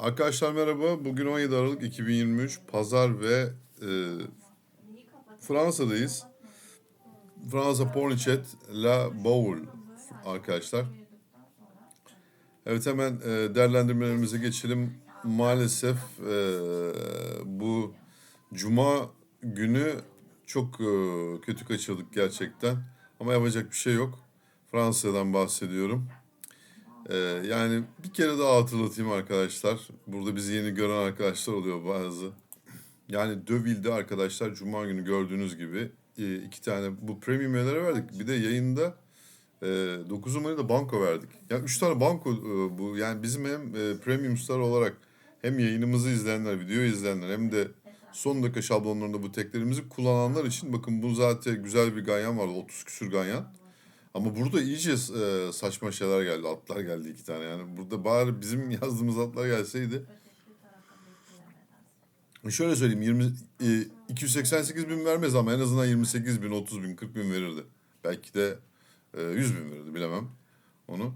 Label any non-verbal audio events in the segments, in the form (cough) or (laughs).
Arkadaşlar merhaba. Bugün 17 Aralık 2023 Pazar ve e, Fransa'dayız. Fransa Pornichet La Bowl arkadaşlar. Evet hemen e, değerlendirmelerimize geçelim. Maalesef e, bu Cuma günü çok e, kötü kaçırdık gerçekten. Ama yapacak bir şey yok. Fransa'dan bahsediyorum. Ee, yani bir kere daha hatırlatayım arkadaşlar. Burada bizi yeni gören arkadaşlar oluyor bazı. Yani Döville'de arkadaşlar Cuma günü gördüğünüz gibi e, iki tane bu premium üyelere verdik. Bir de yayında e, 9 numarayı da banko verdik. Yani üç tane banko e, bu. Yani bizim hem e, premium star olarak hem yayınımızı izleyenler, video izleyenler hem de son dakika şablonlarında bu teklerimizi kullananlar için bakın bu zaten güzel bir ganyan vardı. 30 küsür ganyan. Ama burada iyice e, saçma şeyler geldi. Atlar geldi iki tane yani. Burada bari bizim (laughs) yazdığımız atlar gelseydi. Şöyle söyleyeyim 20, e, 288 bin vermez ama en azından 28 bin, 30 bin, 40 bin verirdi. Belki de e, 100 bin verirdi bilemem onu.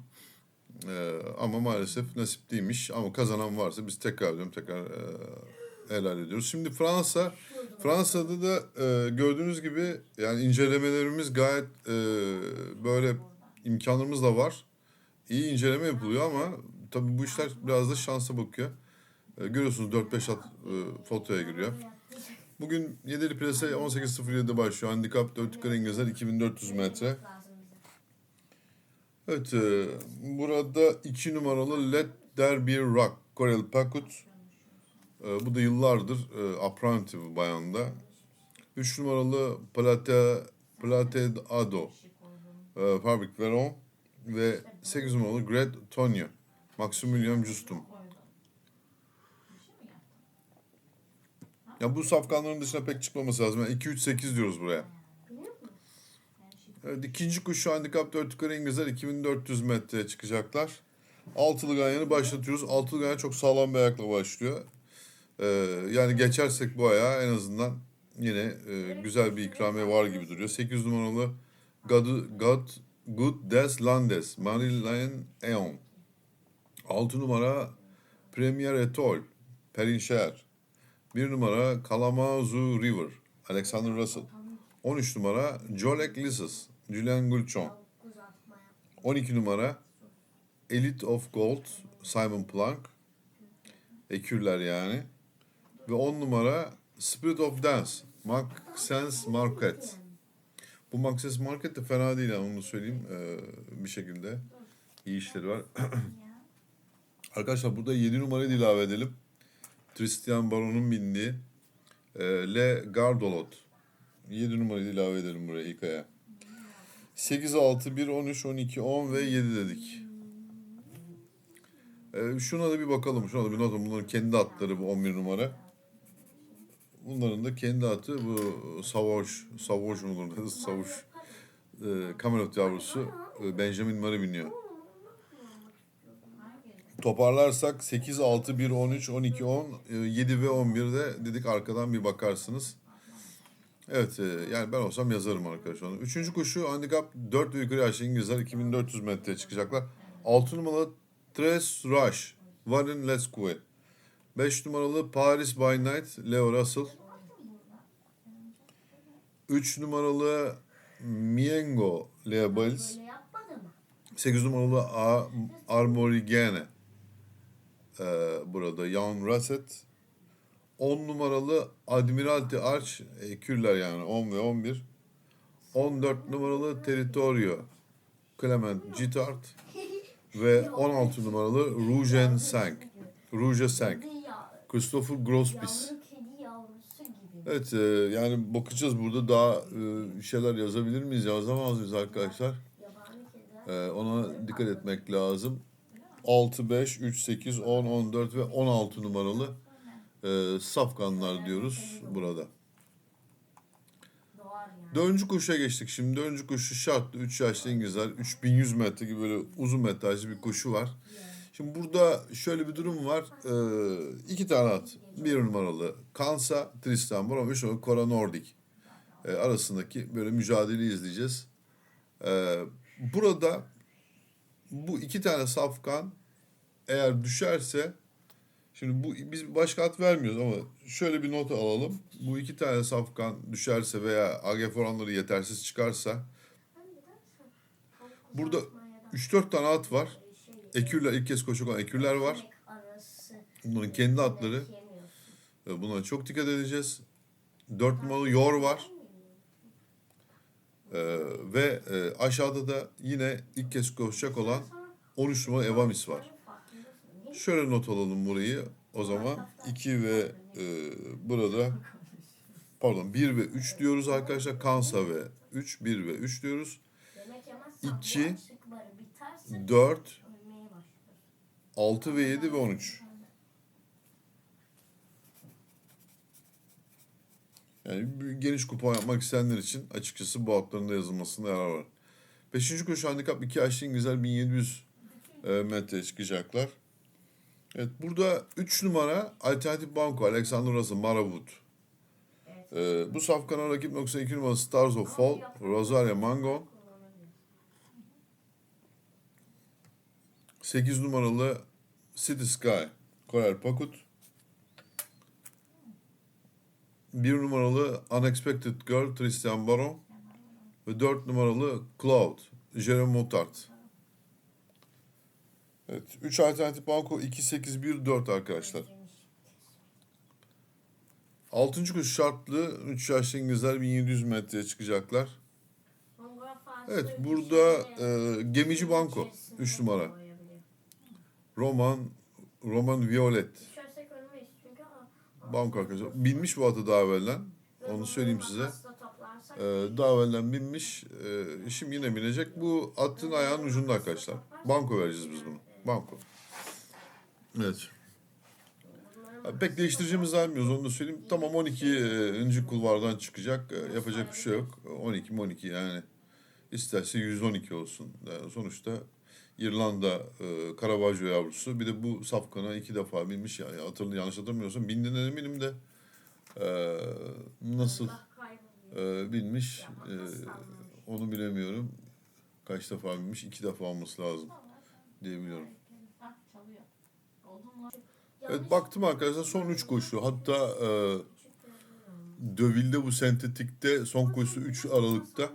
E, ama maalesef nasip değilmiş. Ama kazanan varsa biz tekrar diyorum tekrar e, helal ediyoruz. Şimdi Fransa, Fransa'da da e, gördüğünüz gibi yani incelemelerimiz gayet e, böyle imkanlarımız da var. İyi inceleme yapılıyor ama tabii bu işler biraz da şansa bakıyor. E, görüyorsunuz 4-5 at e, fotoya giriyor. Bugün Yedili Plase 18.07'de başlıyor. Handikap 4 yukarı İngilizler 2400 metre. Evet, e, burada 2 numaralı Let There Be Rock, Corel Pakut. E, bu da yıllardır e, apprenti bu bayanda. 3 numaralı Plate, Plate Ado, e, Fabric Veron ve 8 numaralı Great Tonio, Maximilian Justum. Ya bu safkanların dışına pek çıkmaması lazım. Yani 2-3-8 diyoruz buraya. Evet, ikinci kuşu handikap 4 yukarı İngilizler 2400 metreye çıkacaklar. Altılı ganyanı başlatıyoruz. Altılı ganyan çok sağlam bir ayakla başlıyor. Ee, yani geçersek bu ayağı en azından yine e, güzel bir ikramiye var gibi duruyor. 8 numaralı God, God Good Des Landes Marilyn Eon. 6 numara Premier Etol Perin Şer. 1 numara Kalamazoo River Alexander Russell. 13 numara Jolek Lisses Julian Gulchon. 12 numara Elite of Gold Simon Plank. Ekürler yani. Ve 10 numara Spirit of Dance Maxence Market. Bu Maxence Market de fena değil yani onu söyleyeyim ee, bir şekilde. iyi işleri var. (clears throat) Arkadaşlar burada 7 numarayı da ilave edelim. Tristan Baron'un bindiği e, Le Gardolot. 7 numarayı ilave edelim buraya ilk aya. 8, 6, 1, 13, 12, 10 ve 7 dedik. E, şuna da bir bakalım. Şuna da bir not. Bunların kendi atları bu 11 numara. Bunların da kendi atı bu Savoş, Savoş mudur? Savuş. E, Kamelot yavrusu Benjamin Murray biniyor. Toparlarsak 8, 6, 1, 13, 12, 10, 7 ve 11'de dedik arkadan bir bakarsınız. Evet e, yani ben olsam yazarım arkadaşlar. Üçüncü koşu handikap 4 ve yukarı yaşlı İngilizler 2400 metreye çıkacaklar. 6 numaralı Tres Rush, Warren Lescue. 5 numaralı Paris by Night, Leo Russell. 3 numaralı Miengo, Lea Bales. 8 numaralı A Armorigene. Ee, burada Jan Russet. 10 numaralı Admiralty Arch e, Kürler yani 10 ve 11. 14 numaralı Territorio Clement Gittard (laughs) ve 16 numaralı Rougen Sank. Rouge Sank. Christopher Grospis. Yavru kedi yavrusu gibi. Evet e, yani bakacağız burada daha e, şeyler yazabilir miyiz yazamaz mıyız arkadaşlar? E, ona dikkat etmek lazım. 6, 5, 3, 8, 10, 14 ve 16 numaralı e, safkanlar diyoruz burada. Dördüncü koşuya geçtik şimdi. Dördüncü koşu şartlı. 3 yaşlı İngilizler. 3100 metre gibi böyle uzun metrajlı bir koşu var. Şimdi burada şöyle bir durum var. Ee, iki tane at. Bir numaralı Kansa, Tristan Brown, üç numaralı Cora Nordic. Ee, arasındaki böyle mücadeleyi izleyeceğiz. Ee, burada bu iki tane safkan eğer düşerse Şimdi bu biz başka at vermiyoruz ama şöyle bir not alalım. Bu iki tane safkan düşerse veya AGF oranları yetersiz çıkarsa burada 3-4 tane at var. Ekürler ilk kez koşacak olan ekürler var. Arası. Bunların kendi atları. Buna çok dikkat edeceğiz. 4 numaralı Yor var. Ee, ve e, aşağıda da yine ilk kez koşacak olan 13 numaralı Evamis var. Şöyle not alalım burayı. O zaman 2 ve e, burada pardon 1 ve 3 diyoruz arkadaşlar. Kansa ve 3, 1 ve 3 diyoruz. Yemek yemezsen İki, bu açlık barı biterse 4, ölmeye başlıyorsun. 6 ve 7 ve 13. Yani bir geniş kupon yapmak isteyenler için açıkçası bu atların da yazılmasında yarar var. Beşinci koşu handikap 2 Ayşin Güzel 1700 e, metre çıkacaklar. Evet burada 3 numara Alternatif Banko Alexander Russell Maravut. E, bu safkana rakip 92 numara Stars of Fall Rosaria Mangon. 8 numaralı City Sky Koral Pakut. 1 numaralı Unexpected Girl Christian Baron. Ve 4 numaralı Cloud Jerome Motard. Evet. 3 alternatif banko 2, 8, 1, 4 arkadaşlar. 6. koşu şartlı 3 yaşlı İngilizler 1700 metreye çıkacaklar. Evet, burada, e, gemici banko, üç numara. Roman Roman Violet Düşersek ölmeyiz çünkü a- banko arkadaşlar. Binmiş bu atı daha evvelden. Onu söyleyeyim size. Ee, daha evvelden binmiş. Ee, şimdi yine binecek. Bu atın ayağının ucunda arkadaşlar. Banko vereceğiz biz bunu. Banko. Evet. Pek değiştireceğimizi zannetmiyoruz onu da söyleyeyim. Tamam 12 e, kulvardan çıkacak. E, Yapacak bir şey yok. 12 12 yani. İsterse 112 olsun. Yani sonuçta İrlanda e, Caravaggio yavrusu. Bir de bu safkana iki defa binmiş yani. Hatırlı yanlış hatırlamıyorsam. Bindiğinden eminim de e, nasıl Ee, makas sallanmış. onu bilemiyorum. Kaç defa bilmiş? İki defa olması lazım diye biliyorum. Evet baktım arkadaşlar son üç koşu. Hatta e, Döville'de bu sentetikte son koşusu 3 Aralık'ta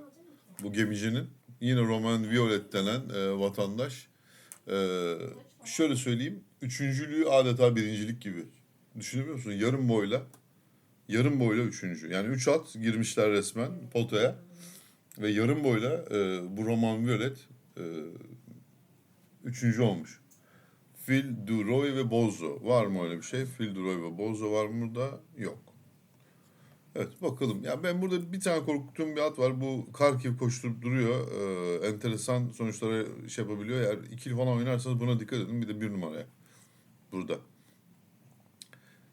bu gemicinin. Yine Roman Violet denen e, vatandaş. E, şöyle söyleyeyim. Üçüncülüğü adeta birincilik gibi. Düşünebiliyor musun? Yarım boyla. Yarım boyla üçüncü. Yani üç at girmişler resmen potaya. Ve yarım boyla e, bu Roman Violet e, üçüncü olmuş. Phil Duroy ve Bozo. Var mı öyle bir şey? Phil Duroy ve Bozo var mı burada? Yok. Evet bakalım. Ya ben burada bir tane korktuğum bir at var. Bu Karkiv koşturup duruyor. Ee, enteresan sonuçlara şey yapabiliyor. Eğer ikili falan oynarsanız buna dikkat edin. Bir de bir numaraya. Burada.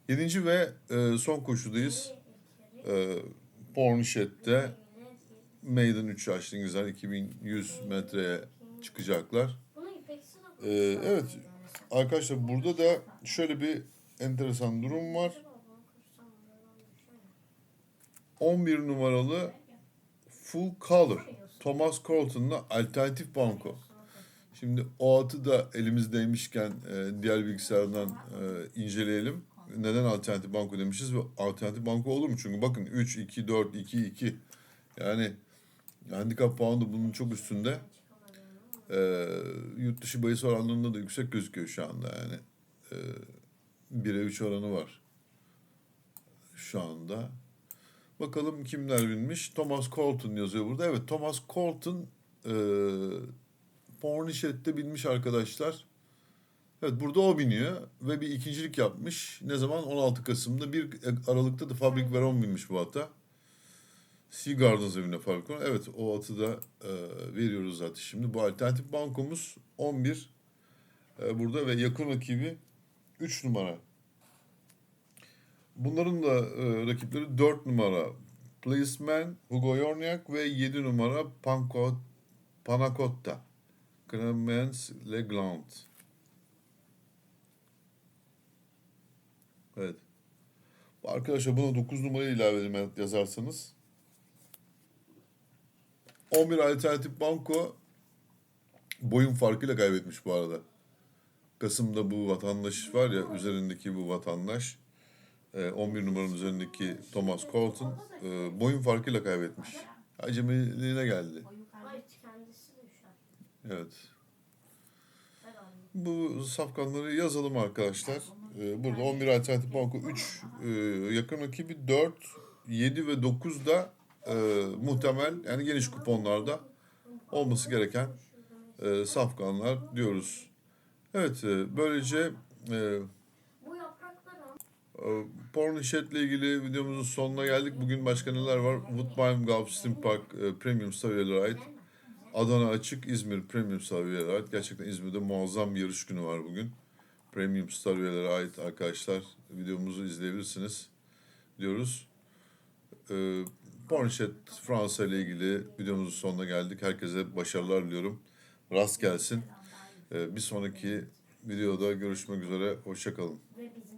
Yedinci ve e, son koşudayız. Ee, Pornichet'te Maiden 3 yaşlı İngilizler 2100 metreye çıkacaklar. Ee, evet arkadaşlar burada da şöyle bir enteresan durum var. 11 numaralı Full Color Thomas Colton'la alternatif banko. Şimdi o atı da elimizdeymişken e, diğer bilgisayardan e, inceleyelim. Neden alternatif banko demişiz alternatif banko olur mu? Çünkü bakın 3, 2, 4, 2, 2. Yani handikap puanı bunun çok üstünde. E, yurt dışı bahis oranlarında da yüksek gözüküyor şu anda yani. E, 1'e 3 oranı var. Şu anda. Bakalım kimler binmiş. Thomas Colton yazıyor burada. Evet Thomas Colton e, Pornichet'te binmiş arkadaşlar. Evet burada o biniyor ve bir ikincilik yapmış. Ne zaman? 16 Kasım'da. 1 Aralık'ta da Fabrik Veron binmiş bu ata. Sea Gardens evine Fabrik Veron. Evet o atı da e, veriyoruz zaten şimdi. Bu alternatif bankomuz 11 e, burada ve yakın rakibi 3 numara. Bunların da e, rakipleri 4 numara Policeman, Hugo Yorniak ve 7 numara Panko, Panacotta. Clemens Legland. Evet. Arkadaşlar buna 9 numarayı ilave edin yazarsanız. 11 alternatif banko boyun farkıyla kaybetmiş bu arada. Kasım'da bu vatandaş var ya üzerindeki bu vatandaş e, 11 numaranın üzerindeki Thomas Colton e, boyun farkıyla kaybetmiş. Acemiliğine geldi. Evet. Bu safkanları yazalım arkadaşlar. Ee, burada 11 alternatif banko 3 e, yakın rakibi 4, 7 ve 9 da e, muhtemel yani geniş kuponlarda olması gereken e, safkanlar diyoruz. Evet e, böylece e, ama e, Pornishead ile ilgili videomuzun sonuna geldik. Bugün başka neler var? Woodbine Golf Steam Park e, Premium seviyelere ait. Adana Açık, İzmir Premium seviyelere ait. Gerçekten İzmir'de muazzam bir yarış günü var bugün. Premium seviyelere ait arkadaşlar videomuzu izleyebilirsiniz diyoruz. Ee, Pornichet Fransa ile ilgili videomuzun sonuna geldik. Herkese başarılar diliyorum. Rast gelsin. Ee, bir sonraki videoda görüşmek üzere. Hoşçakalın.